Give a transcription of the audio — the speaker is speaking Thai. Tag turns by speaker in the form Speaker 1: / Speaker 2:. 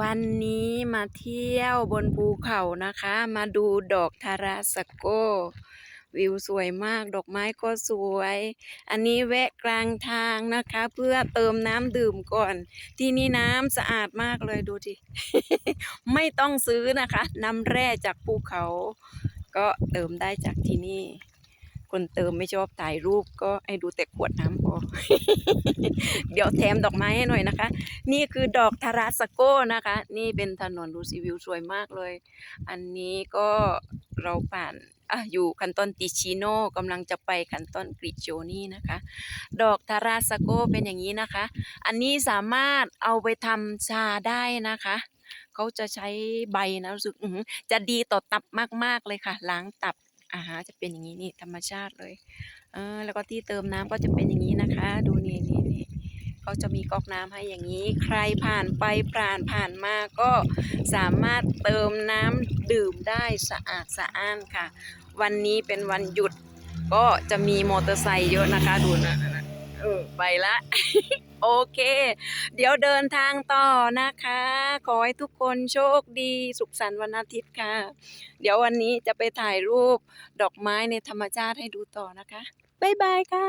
Speaker 1: วันนี้มาเที่ยวบนภูเขานะคะ มาดูดอกทาราสโก วิวสวยมากดอกไม้ก็สวย อันนี้แวะกลางทางนะคะ เพื่อเติมน้ำดื่มก่อน ที่นี่น้ำสะอาดมากเลยดูดิ ไม่ต้องซื้อนะคะ น้ำแร่จากภูเขา ก็เติมได้จากที่นี่ คนเติมไม่ชอบถ่ายรูปก็ให้ดูแต่ขวดน้ำพอ เดี๋ยวแถมดอกไม้ให้หน่อยนะคะ นี่คือดอกทาราสโกนะคะ นี่เป็นถนนดูสิวิวสวยมากเลย อันนี้ก็เราผ่านอะอยู่คันตอนติชิโนกำลังจะไปคันตอนกริโจนี่นะคะ ดอกทาราสโกเป็นอย่างนี้นะคะ อันนี้สามารถเอาไปทำชาได้นะคะ เขาจะใช้ใบนะรู้สึกจะดีต่อตับมาก ๆ เลยค่ะ ล้างตับ อาหารจะเป็นอย่างนี้นี่ธรรมชาติเลยเออแล้วก็ที่เติมน้ำก็จะเป็นอย่างนี้นะคะ ดูนี่นี่นี่เขาจะมีก๊อกน้ำให้อย่างนี้ ใครผ่านไปผ่านผ่านมาก็สามารถเติมน้ำดื่มได้สะอาดสะอ้านค่ะ วันนี้เป็นวันหยุดก็จะมีมอเตอร์ไซค์เยอะนะคะดูนะ อไปละ โอเค เดี๋ยวเดินทางต่อนะคะ ขอให้ทุกคนโชคดี สุขสันต์วันอาทิตย์ค่ะ เดี๋ยววันนี้จะไปถ่ายรูปดอกไม้ในธรรมชาติให้ดูต่อนะคะ บ๊ายบายค่ะ